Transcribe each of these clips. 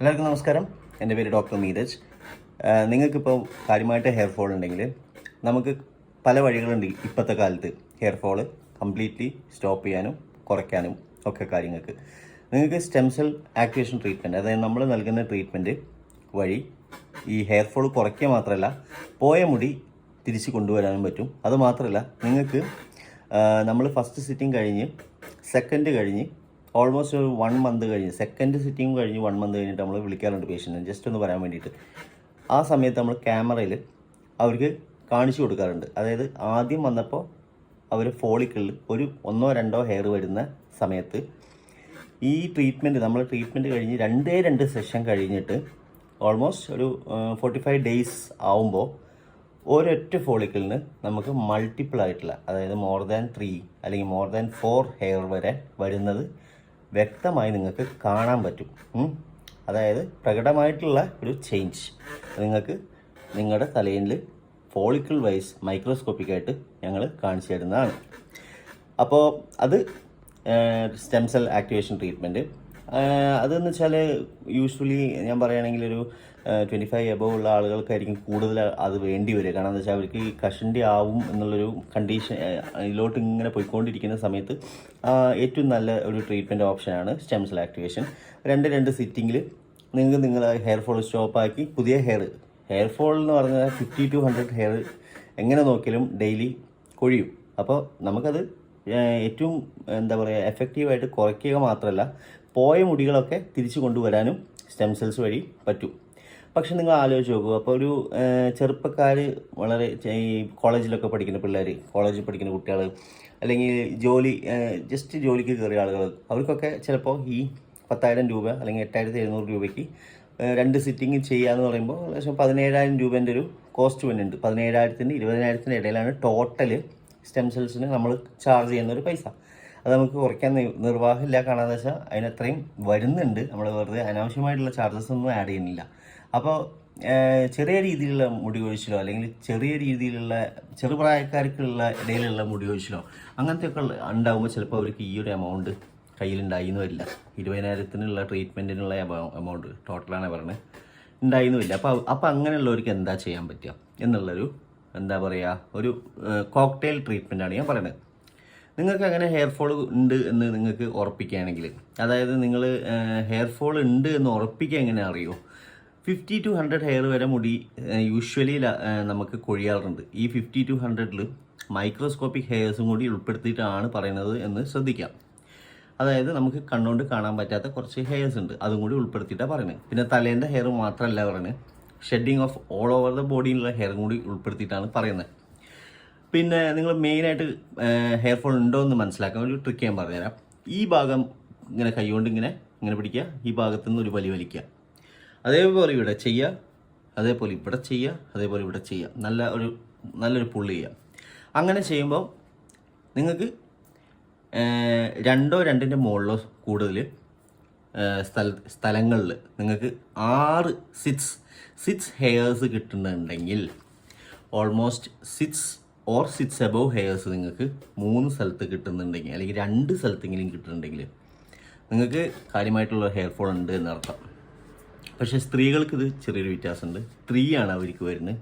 എല്ലാവർക്കും നമസ്കാരം. എന്റെ പേര് ഡോക്ടർ നീരജ് നിങ്ങൾക്കിപ്പോൾ കാര്യമായിട്ട് ഹെയർ ഫോൾ ഉണ്ടെങ്കിൽ നമുക്ക് പല വഴികളുണ്ട് ഇപ്പോഴത്തെ കാലത്ത് ഹെയർ ഫോൾ കംപ്ലീറ്റ്ലി സ്റ്റോപ്പ് ചെയ്യാനും കുറയ്ക്കാനും ഒക്കെ കാര്യങ്ങൾക്ക്. നിങ്ങൾക്ക് സ്റ്റെം സെൽ ആക്ടിവേഷൻ ട്രീറ്റ്മെന്റ് അതായത് നമ്മൾ നൽകുന്ന ട്രീറ്റ്മെന്റ് വഴി ഈ ഹെയർ ഫോൾ കുറയ്ക്കുക മാത്രമല്ല പോയ മുടി തിരിച്ച് കൊണ്ടുവരാനും പറ്റും. അതുമാത്രമല്ല നിങ്ങൾക്ക് നമ്മൾ ഫസ്റ്റ് സിറ്റിംഗ് കഴിഞ്ഞ് സെക്കൻഡ് കഴിഞ്ഞ് ഓൾമോസ്റ്റ് ഒരു വൺ മന്ത് കഴിഞ്ഞ് സെക്കൻഡ് സിറ്റിംഗ് കഴിഞ്ഞ് വൺ മന്ത് കഴിഞ്ഞിട്ട് നമ്മൾ വിളിക്കാറുണ്ട് പേഷ്യന്റിനെ ജസ്റ്റ് ഒന്ന് പറയാൻ വേണ്ടിയിട്ട്. ആ സമയത്ത് നമ്മൾ ക്യാമറയിൽ അവർക്ക് കാണിച്ചു കൊടുക്കാറുണ്ട്. അതായത് ആദ്യം വന്നപ്പോൾ അവർ ഫോളിക്കിളിൽ ഒരു ഒന്നോ രണ്ടോ ഹെയർ വരുന്ന സമയത്ത് ഈ ട്രീറ്റ്മെന്റ് നമ്മൾ ട്രീറ്റ്മെന്റ് കഴിഞ്ഞ് രണ്ടേ രണ്ട് സെഷൻ കഴിഞ്ഞിട്ട് ഓൾമോസ്റ്റ് ഒരു ഫോർട്ടി ഫൈവ് ഡേയ്സ് ആവുമ്പോൾ ഒരൊറ്റ ഫോളിക്കിളിന് നമുക്ക് മൾട്ടിപ്പിൾ ആയിട്ടുള്ള അതായത് മോർ ദാൻ ത്രീ അല്ലെങ്കിൽ മോർ ദാൻ ഫോർ ഹെയർ വരെ വരുന്നത് വ്യക്തമായി നിങ്ങൾക്ക് കാണാൻ പറ്റും. അതായത് പ്രകടമായിട്ടുള്ള ഒരു ചേഞ്ച് നിങ്ങൾക്ക് നിങ്ങളുടെ തലയിൽ ഫോളിക്കിൾ വൈസ് മൈക്രോസ്കോപ്പിക്കായിട്ട് ഞങ്ങൾ കാണിച്ചു തരുന്നതാണ്. അപ്പോൾ അത് സ്റ്റെം സെൽ ആക്ടിവേഷൻ ട്രീറ്റ്മെന്റ് അതെന്ന് വെച്ചാൽ യൂഷ്വലി ഞാൻ പറയുകയാണെങ്കിൽ ഒരു ട്വന്റി ഫൈവ് എബവ് ഉള്ള ആളുകൾക്കായിരിക്കും കൂടുതൽ അത് വേണ്ടി വരിക. കാരണം എന്താ വെച്ചാൽ അവർക്ക് ഈ കഷണ്ടി ആവും എന്നുള്ളൊരു കണ്ടീഷൻ ഇതിലോട്ട് ഇങ്ങനെ പോയിക്കൊണ്ടിരിക്കുന്ന സമയത്ത് ഏറ്റവും നല്ല ഒരു ട്രീറ്റ്മെന്റ് ഓപ്ഷനാണ് സ്റ്റെം സെൽ ആക്ടിവേഷൻ രണ്ട് രണ്ട് സിറ്റിങ്ങിൽ നിങ്ങൾക്ക് നിങ്ങൾ ഹെയർ ഫോൾ സ്റ്റോപ്പാക്കി പുതിയ ഹെയർ ഹെയർ ഫോൾ എന്ന് പറഞ്ഞാൽ ഫിഫ്റ്റി ടു ഹൺഡ്രഡ് ഹെയർ എങ്ങനെ നോക്കിയാലും ഡെയിലി കൊഴിയും. അപ്പോൾ നമുക്കത് ഏറ്റവും എന്താ പറയുക എഫക്റ്റീവായിട്ട് കുറയ്ക്കുക മാത്രമല്ല പോയ മുടികളൊക്കെ തിരിച്ചു കൊണ്ടുവരാനും സ്റ്റെം സെൽസ് വഴി പറ്റും. പക്ഷെ നിങ്ങൾ ആലോചിച്ച് നോക്കുക അപ്പോൾ ഒരു ചെറുപ്പക്കാർ വളരെ ഈ കോളേജിലൊക്കെ പഠിക്കുന്ന പിള്ളേർ കോളേജിൽ പഠിക്കുന്ന കുട്ടികൾ അല്ലെങ്കിൽ ജോലി ജസ്റ്റ് ജോലിക്ക് കയറിയ ആളുകൾ അവർക്കൊക്കെ ചിലപ്പോൾ ഈ പത്തായിരം രൂപ അല്ലെങ്കിൽ എട്ടായിരത്തി എഴുന്നൂറ് രൂപയ്ക്ക് രണ്ട് സിറ്റിംഗ് ചെയ്യാന്ന് പറയുമ്പോൾ ഏകദേശം പതിനേഴായിരം രൂപേന്റെ ഒരു കോസ്റ്റ് വരുന്നുണ്ട് പതിനേഴായിരത്തിന്റെ ഇരുപതിനായിരത്തിന്റെ ഇടയിലാണ് ടോട്ടൽ സ്റ്റെം സെൽസിന് നമ്മൾ ചാർജ് ചെയ്യുന്ന ഒരു പൈസ. അത് നമുക്ക് കുറയ്ക്കാൻ നിർവാഹമില്ല. കാണാന്ന് വെച്ചാൽ അതിനത്രയും വരുന്നുണ്ട്. നമ്മൾ വെറുതെ അനാവശ്യമായിട്ടുള്ള ചാർജസ് ഒന്നും ആഡ് ചെയ്യുന്നില്ല. അപ്പോൾ ചെറിയ രീതിയിലുള്ള മുടി കൊഴിച്ചിലോ അല്ലെങ്കിൽ ചെറിയ രീതിയിലുള്ള ചെറുപ്രായക്കാർക്കുള്ള ഇടയിലുള്ള മുടി കൊഴിച്ചിലോ അങ്ങനത്തെയൊക്കെ ഉണ്ടാകുമ്പോൾ ചിലപ്പോൾ അവർക്ക് ഈ ഒരു എമൗണ്ട് കയ്യിലുണ്ടായിന്ന് വരില്ല ഇരുപതിനായിരത്തിനുള്ള ട്രീറ്റ്മെന്റിനുള്ള എമൗണ്ട് ടോട്ടലാണ് പറയുന്നത് ഉണ്ടായിന്ന് വരില്ല അപ്പോൾ അപ്പോൾ അങ്ങനെയുള്ളവർക്ക് എന്താ ചെയ്യാൻ പറ്റുക എന്നുള്ളൊരു എന്താ പറയുക ഒരു കോക്ടെയിൽ ട്രീറ്റ്മെന്റാണ് ഞാൻ പറയുന്നത്. നിങ്ങൾക്ക് അങ്ങനെ ഹെയർ ഫോൾ ഉണ്ട് എന്ന് നിങ്ങൾക്ക് ഉറപ്പിക്കുകയാണെങ്കിൽ അതായത് നിങ്ങൾ ഹെയർ ഫോൾ ഉണ്ട് എന്ന് ഉറപ്പിക്കുക എങ്ങനെ അറിയോ? ഫിഫ്റ്റി ടു ഹൺഡ്രഡ് ഹെയർ വരെ മുടി യൂഷ്വലി നമുക്ക് കൊഴിയാറുണ്ട്. ഈ ഫിഫ്റ്റി ടു ഹൺഡ്രഡിൽ മൈക്രോസ്കോപ്പിക് ഹെയർസും കൂടി ഉൾപ്പെടുത്തിയിട്ടാണ് പറയുന്നത് എന്ന് ശ്രദ്ധിക്കാം. അതായത് നമുക്ക് കണ്ണുകൊണ്ട് കാണാൻ പറ്റാത്ത കുറച്ച് ഹെയർസ് ഉണ്ട്. അതും കൂടി ഉൾപ്പെടുത്തിയിട്ടാണ് പറയുന്നത്. പിന്നെ തലേന്റെ ഹെയർ മാത്രമല്ല പറയുന്നത്. Shedding of all over the ബോഡിയിലുള്ള ഹെയറും കൂടി ഉൾപ്പെടുത്തിയിട്ടാണ് പറയുന്നത്. പിന്നെ നിങ്ങൾ മെയിനായിട്ട് ഹെയർ ഫോൾ ഉണ്ടോ എന്ന് മനസ്സിലാക്കാൻ ഒരു ട്രിക്ക് ഞാൻ പറഞ്ഞുതരാം. ഈ ഭാഗം ഇങ്ങനെ കൈകൊണ്ട് ഇങ്ങനെ ഇങ്ങനെ പിടിക്കുക. ഈ ഭാഗത്തു നിന്ന് ഒരു വലി വലിക്കുക. അതേപോലെ ഇവിടെ ചെയ്യുക അതേപോലെ ഇവിടെ ചെയ്യുക അതേപോലെ ഇവിടെ ചെയ്യുക നല്ല ഒരു നല്ലൊരു പുള്ളി ചെയ്യുക അങ്ങനെ ചെയ്യുമ്പോൾ നിങ്ങൾക്ക് രണ്ടോ രണ്ടിന്റെ മുകളിലോ കൂടുതൽ സ്ഥല സ്ഥലങ്ങളിൽ നിങ്ങൾക്ക് ആറ് six six hairs കിട്ടുന്നുണ്ടെങ്കിൽ almost six or six above hairs നിങ്ങൾക്ക് മൂന്ന് സ്ഥലത്ത് കിട്ടുന്നുണ്ടെങ്കിൽ അല്ലെങ്കിൽ രണ്ട് സ്ഥലത്തെങ്കിലും കിട്ടുന്നുണ്ടെങ്കിൽ നിങ്ങൾക്ക് കാര്യമായിട്ടുള്ള ഹെയർ ഫോൾ ഉണ്ട് എന്നർത്ഥം. പക്ഷേ സ്ത്രീകൾക്ക് ഇത് ചെറിയൊരു വ്യത്യാസമുണ്ട്. സ്ത്രീ ആണ് അവർക്ക് വരുന്നത്.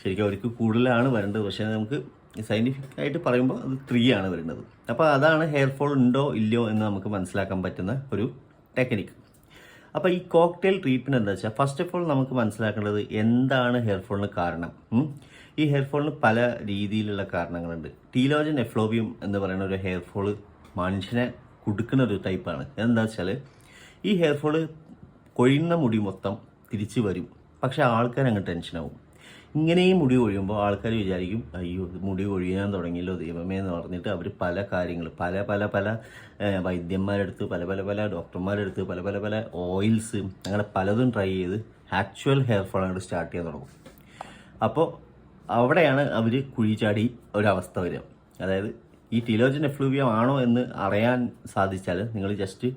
ശരിക്കും അവർക്ക് കൂടുതലാണ് വരേണ്ടത്. പക്ഷേ നമുക്ക് സയന്റിഫിക് ആയിട്ട് പറയുമ്പോൾ അത് ത്രീ ആണ് വരുന്നത്. അപ്പോൾ അതാണ് ഹെയർ ഫോൾ ഉണ്ടോ ഇല്ലയോ എന്ന് നമുക്ക് മനസ്സിലാക്കാൻ പറ്റുന്ന ഒരു ടെക്നിക്ക് അപ്പോൾ ഈ കോക്ടെയിൽ ട്രീറ്റ്മെന്റ് എന്താ വെച്ചാൽ ഫസ്റ്റ് ഓഫ് ഓൾ നമുക്ക് മനസ്സിലാക്കേണ്ടത് എന്താണ് ഹെയർ ഫോളിന് കാരണം. ഈ ഹെയർ ഫോളിന് പല രീതിയിലുള്ള കാരണങ്ങളുണ്ട്. ടീലോജൻ എഫ്ലോബിയം എന്ന് പറയുന്ന ഒരു ഹെയർ ഫോൾ മനുഷ്യനെ കൊടുക്കുന്ന ഒരു ടൈപ്പാണ് എന്താ വെച്ചാൽ ഈ ഹെയർ ഫോൾ കൊഴിയുന്ന മുടി മൊത്തം തിരിച്ചു വരും. പക്ഷെ ആൾക്കാർ അങ്ങ് ടെൻഷനാവും ഇങ്ങനെയും മുടി കൊഴിയുമ്പോൾ ആൾക്കാർ വിചാരിക്കും അയ്യോ മുടി കൊഴിയാൻ തുടങ്ങിയല്ലോ ദൈവമേ എന്ന് പറഞ്ഞിട്ട് അവർ പല കാര്യങ്ങൾ പല പല പല വൈദ്യന്മാരെടുത്ത് പല പല പല ഡോക്ടർമാരെടുത്ത് പല പല പല ഓയിൽസ് അങ്ങനെ പലതും ട്രൈ ചെയ്ത് ആക്ച്വൽ ഹെയർ ഫോൾ അങ്ങോട്ട് സ്റ്റാർട്ട് ചെയ്യാൻ തുടങ്ങും. അപ്പോൾ അവിടെയാണ് അവർ കുഴിച്ചാടി ചാടി ഒരവസ്ഥ വരിക. അതായത് ഈ ടിലോജൻ എഫ്ലൂവിയം ആണോ എന്ന് അറിയാൻ സാധിച്ചാൽ നിങ്ങൾ ജസ്റ്റ്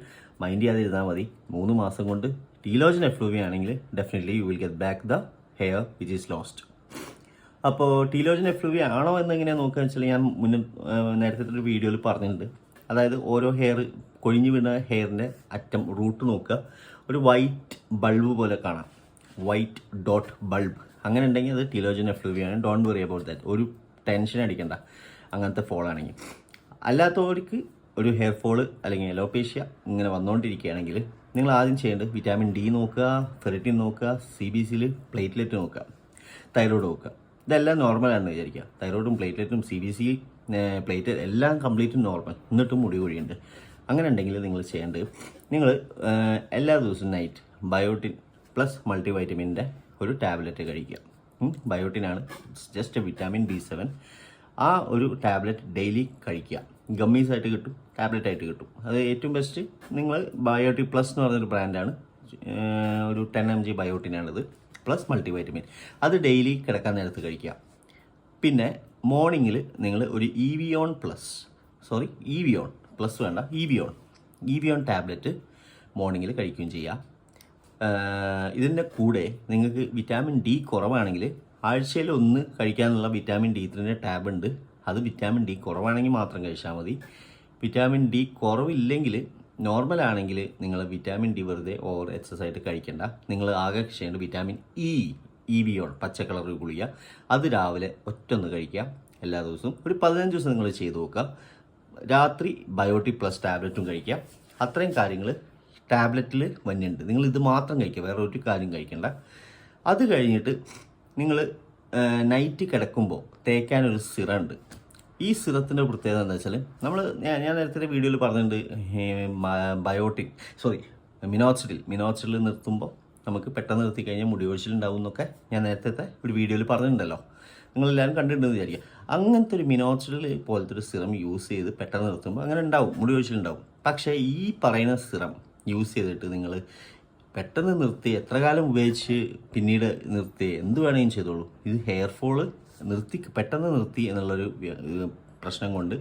മൈൻഡ് ചെയ്യാതിരുന്നാൽ മതി. മൂന്ന് മാസം കൊണ്ട് ടീലോജൻ എഫ്ലൂവ് ആണെങ്കിൽ definitely you will get back the hair which is lost അപ്പോൾ ടീലോജൻ എഫ്ലൂവിയ ആണോ എന്ന് എങ്ങനെയാണ് നോക്കുക വെച്ചാൽ ഞാൻ മുന്നേ നേരത്തെ ഒരു വീഡിയോയിൽ പറഞ്ഞിട്ടുണ്ട്. അതായത് ഓരോ ഹെയർ കൊഴിഞ്ഞു വീണ ഹെയറിന്റെ അറ്റം റൂട്ട് നോക്കുക. ഒരു വൈറ്റ് ബൾബ് പോലെ കാണാം. വൈറ്റ് ഡോട്ട് ബൾബ് അങ്ങനെ ഉണ്ടെങ്കിൽ അത് ടിലോജൻ എഫ്ലൂവിയാണ് ഡോണ്ട് വറി അബൌട്ട് ദാറ്റ് ഒരു ടെൻഷൻ അടിക്കണ്ട. അങ്ങനത്തെ ഫോളാണെങ്കിൽ അല്ലാത്തവർക്ക് ഒരു ഹെയർ ഫോൾ അല്ലെങ്കിൽ എലോപേഷ്യ ഇങ്ങനെ വന്നുകൊണ്ടിരിക്കുകയാണെങ്കിൽ നിങ്ങൾ ആദ്യം ചെയ്യേണ്ടത് വിറ്റാമിൻ ഡി നോക്കുക ഫെറിറ്റിൻ നോക്കുക സി ബി സിയിൽ പ്ലേറ്റ്ലെറ്റ് നോക്കുക തൈറോയ്ഡ് നോക്കുക. ഇതെല്ലാം നോർമലാണെന്ന് വിചാരിക്കുക. തൈറോയ്ഡും പ്ലേറ്റ്ലെറ്റും സി ബി സി പ്ലേറ്റ് എല്ലാം കംപ്ലീറ്റ് നോർമൽ എന്നിട്ടും മുടി കൊഴിയുണ്ട് അങ്ങനെ ഉണ്ടെങ്കിൽ നിങ്ങൾ ചെയ്യേണ്ടത് നിങ്ങൾ എല്ലാ ദിവസവും നൈറ്റ് ബയോട്ടിൻ പ്ലസ് മൾട്ടി വൈറ്റമിന്റെ ഒരു ടാബ്ലറ്റ് കഴിക്കുക. ബയോട്ടിനാണ് ജസ്റ്റ് വിറ്റാമിൻ ബി സെവൻ ആ ഒരു ടാബ്ലറ്റ് ഡെയിലി കഴിക്കുക. ഗമ്മീസ് ആയിട്ട് കിട്ടും. ടാബ്ലറ്റ് ആയിട്ട് കിട്ടും. അത് ഏറ്റവും ബെസ്റ്റ് നിങ്ങൾ ബയോട്ടിക് പ്ലസ് എന്ന് പറഞ്ഞൊരു ബ്രാൻഡാണ് ഒരു ടെൻ എം ജി ബയോട്ടിനാണിത് പ്ലസ് മൾട്ടി വൈറ്റമിൻ അത് ഡെയിലി കിടക്കാൻ നേരത്ത് കഴിക്കുക. പിന്നെ മോർണിംഗിൽ നിങ്ങൾ ഒരു E V on plus sorry E V on plus വേണ്ട E V on E V on tablet മോർണിംഗിൽ കഴിക്കുകയും ചെയ്യാം. ഇതിന്റെ കൂടെ നിങ്ങൾക്ക് വിറ്റാമിൻ ഡി കുറവാണെങ്കിൽ ആഴ്ചയിൽ ഒന്ന് കഴിക്കാനുള്ള വിറ്റാമിൻ ഡി ത്രീന്റെ ടാബ് ഉണ്ട്. അത് വിറ്റാമിൻ ഡി കുറവാണെങ്കിൽ മാത്രം കഴിച്ചാൽ മതി. വിറ്റാമിൻ ഡി കുറവില്ലെങ്കിൽ നോർമൽ ആണെങ്കിൽ നിങ്ങൾ വിറ്റാമിൻ ഡി വെറുതെ ഓവർ എക്സസ് ആയിട്ട് കഴിക്കേണ്ട. നിങ്ങൾ ആകെ ചെയ്യേണ്ട vitamin E E V all പച്ച കളർ ഗുളിക. അത് രാവിലെ ഒറ്റൊന്ന് കഴിക്കുക. എല്ലാ ദിവസവും ഒരു പതിനഞ്ച് ദിവസം നിങ്ങൾ ചെയ്ത് നോക്കുക. രാത്രി ബയോട്ടിക് പ്ലസ് ടാബ്ലറ്റും കഴിക്കുക. അത്രയും കാര്യങ്ങൾ ടാബ്ലറ്റിൽ വന്നിട്ടുണ്ട്. നിങ്ങൾ ഇത് മാത്രം കഴിക്കുക വേറെ ഒരു കാര്യം കഴിക്കണ്ട. അത് കഴിഞ്ഞിട്ട് നിങ്ങൾ നൈറ്റ് കിടക്കുമ്പോൾ തേക്കാനൊരു സിറ ഉണ്ട്. ഈ സിറത്തിന്റെ പ്രത്യേകത എന്താ വെച്ചാൽ നമ്മൾ ഞാൻ നേരത്തെ വീഡിയോയിൽ പറഞ്ഞിട്ടുണ്ട് ബയോട്ടിക് സോറി മിനോക്സിഡിൽ മിനോക്സിഡിൽ നിർത്തുമ്പോൾ നമുക്ക് പെട്ടെന്ന് നിർത്തി കഴിഞ്ഞാൽ മുടി ഒഴിച്ചിലുണ്ടാവും എന്നൊക്കെ ഞാൻ നേരത്തെ ഒരു വീഡിയോയിൽ പറഞ്ഞിട്ടുണ്ടല്ലോ. നിങ്ങളെല്ലാവരും കണ്ടിട്ടുണ്ടെന്ന് വിചാരിക്കുക. അങ്ങനത്തെ ഒരു മിനോക്സിഡിൽ പോലത്തെ ഒരു സിറം യൂസ് ചെയ്ത് പെട്ടെന്ന് നിർത്തുമ്പോൾ അങ്ങനെ ഉണ്ടാവും മുടി ഒഴിച്ചിലുണ്ടാവും പക്ഷേ ഈ പറയുന്ന സിറം യൂസ് ചെയ്തിട്ട് നിങ്ങൾ പെട്ടെന്ന് നിർത്തി എത്ര കാലം ഉപയോഗിച്ച് പിന്നീട് നിർത്തി എന്ത് വേണമെങ്കിലും ചെയ്തോളൂ. ഇത് ഹെയർ ഫോൾ നിർത്തി പെട്ടെന്ന് നിർത്തി എന്നുള്ളൊരു പ്രശ്നം കൊണ്ട്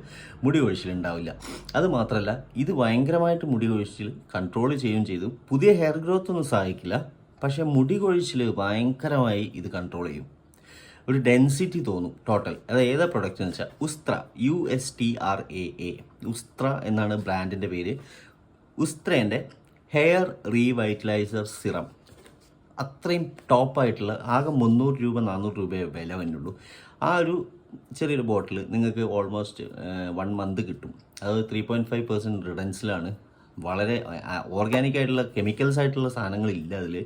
മുടി കൊഴിച്ചിലുണ്ടാവില്ല. അത് മാത്രമല്ല ഇത് ഭയങ്കരമായിട്ട് മുടി കൊഴിച്ചിൽ കൺട്രോൾ ചെയ്യുകയും ചെയ്തു. പുതിയ ഹെയർ ഗ്രോത്ത് ഒന്നും സഹായിക്കില്ല. പക്ഷേ മുടി കൊഴിച്ചിൽ ഭയങ്കരമായി ഇത് കൺട്രോൾ ചെയ്യും. ഒരു ഡെൻസിറ്റി തോന്നും ടോട്ടൽ അത് ഏതാ പ്രൊഡക്റ്റ് എന്ന് വെച്ചാൽ Ustraa U S T R A A Ustraa എന്നാണ് ബ്രാൻഡിന്റെ പേര്. ഉസ്ത്രേന്റെ ഹെയർ റീവൈറ്റലൈസർ സിറം അത്രയും ടോപ്പായിട്ടുള്ള ആകെ മുന്നൂറ് രൂപ നാനൂറ് രൂപയെ വില വരുന്നുള്ളൂ ആ ഒരു ചെറിയൊരു ബോട്ടിൽ നിങ്ങൾക്ക് ഓൾമോസ്റ്റ് വൺ മന്ത് കിട്ടും. അത് ത്രീ പോയിന്റ് ഫൈവ് പെർസെന്റ് റിഡൻസിലാണ് വളരെ ഓർഗാനിക് ആയിട്ടുള്ള കെമിക്കൽസ് ആയിട്ടുള്ള സാധനങ്ങളില്ല അതിൽ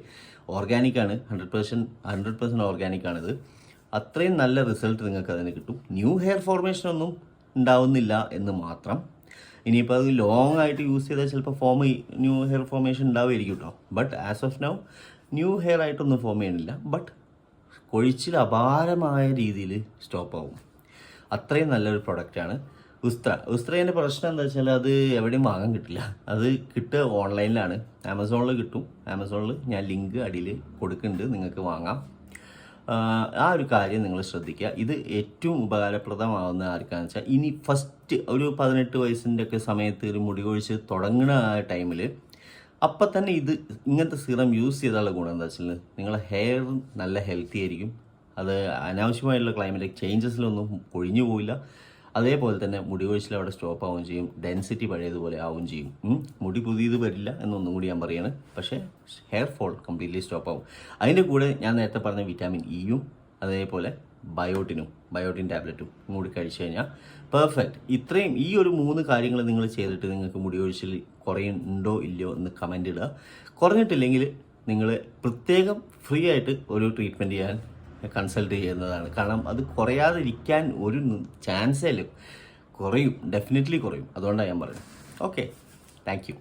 ഓർഗാനിക്കാണ് ഹൺഡ്രഡ് പെർസെന്റ് ഹൺഡ്രഡ് പെർസെന്റ് ഓർഗാനിക്കാണിത് അത്രയും നല്ല റിസൾട്ട് നിങ്ങൾക്ക് അതിന് കിട്ടും. ന്യൂ ഹെയർ ഫോർമേഷൻ ഒന്നും ഉണ്ടാവുന്നില്ല എന്ന് മാത്രം. ഇനിയിപ്പോൾ അത് ലോങ് ആയിട്ട് യൂസ് ചെയ്താൽ ചിലപ്പോൾ ഫോം ന്യൂ ഹെയർ ഫോർമേഷൻ ഉണ്ടാവുമായിരിക്കും കേട്ടോ but as of now new hair ആയിട്ടൊന്നും ഫോം ചെയ്യണില്ല ബട്ട് കൊഴിച്ചിൽ അപാരമായ രീതിയിൽ സ്റ്റോപ്പ് ആവും. അത്രയും നല്ലൊരു പ്രൊഡക്റ്റാണ് ഉസ്ത്ര. ഉസ്ത്രേന്റെ പ്രശ്നം എന്താ വെച്ചാൽ അത് എവിടെയും വാങ്ങാൻ കിട്ടില്ല. അത് കിട്ടുക ഓൺലൈനിലാണ് ആമസോണിൽ കിട്ടും. ആമസോണിൽ ഞാൻ ലിങ്ക് അടിയിൽ കൊടുക്കുന്നുണ്ട്. നിങ്ങൾക്ക് വാങ്ങാം. ആ ഒരു കാര്യം നിങ്ങൾ ശ്രദ്ധിക്കുക. ഇത് ഏറ്റവും ഉപകാരപ്രദമാവുന്ന ആർക്കാന്ന് വെച്ചാൽ ഇനി ഫസ്റ്റ് ഒരു പതിനെട്ട് വയസ്സിന്റെ ഒക്കെ സമയത്ത് ഒരു മുടി കൊഴിച്ച് തുടങ്ങുന്ന ആ ടൈമിൽ അപ്പം തന്നെ ഇത് ഇങ്ങനത്തെ സിറം യൂസ് ചെയ്താലുള്ള ഗുണം എന്താ വെച്ചാൽ നിങ്ങളെ ഹെയർ നല്ല ഹെൽത്തി ആയിരിക്കും. അത് അനാവശ്യമായുള്ള ക്ലൈമറ്റിക് ചേഞ്ചസിലൊന്നും കൊഴിഞ്ഞു പോവില്ല. അതേപോലെ തന്നെ മുടി കൊഴിച്ചിൽ അവിടെ സ്റ്റോപ്പ് ആവുകയും ചെയ്യും. ഡെൻസിറ്റി പഴയതുപോലെ ആവുകയും ചെയ്യും. മുടി പുതിയത് വരില്ല എന്നൊന്നും കൂടി ഞാൻ പറയാണ്. പക്ഷേ ഹെയർ ഫോൾ കംപ്ലീറ്റ്ലി സ്റ്റോപ്പ് ആവും. അതിന്റെ കൂടെ ഞാൻ നേരത്തെ പറഞ്ഞ വിറ്റാമിൻ ഇയും അതേപോലെ ബയോട്ടിനും ബയോട്ടിൻ ടാബ്ലറ്റും കൂടി കഴിച്ചു കഴിഞ്ഞാൽ പെർഫെക്റ്റ് ഇത്രയും ഈ ഒരു മൂന്ന് കാര്യങ്ങൾ നിങ്ങൾ ചെയ്തിട്ട് നിങ്ങൾക്ക് മുടി കൊഴിച്ചിൽ കുറയുണ്ടോ ഇല്ലയോ എന്ന് കമന്റ് ഇടുക. കുറഞ്ഞിട്ടില്ലെങ്കിൽ നിങ്ങൾ പ്രത്യേകം ഫ്രീ ആയിട്ട് ഒരു ട്രീറ്റ്മെന്റ് ചെയ്യാൻ കൺസൾട്ട് ചെയ്യുന്നതാണ്. കാരണം അത് കുറയാതിരിക്കാൻ ഒരു ചാൻസേ ഇല്ല. കുറയും ഡെഫിനറ്റ്ലി കുറയും. അതുകൊണ്ടാണ് ഞാൻ പറയുന്നത്. Okay thank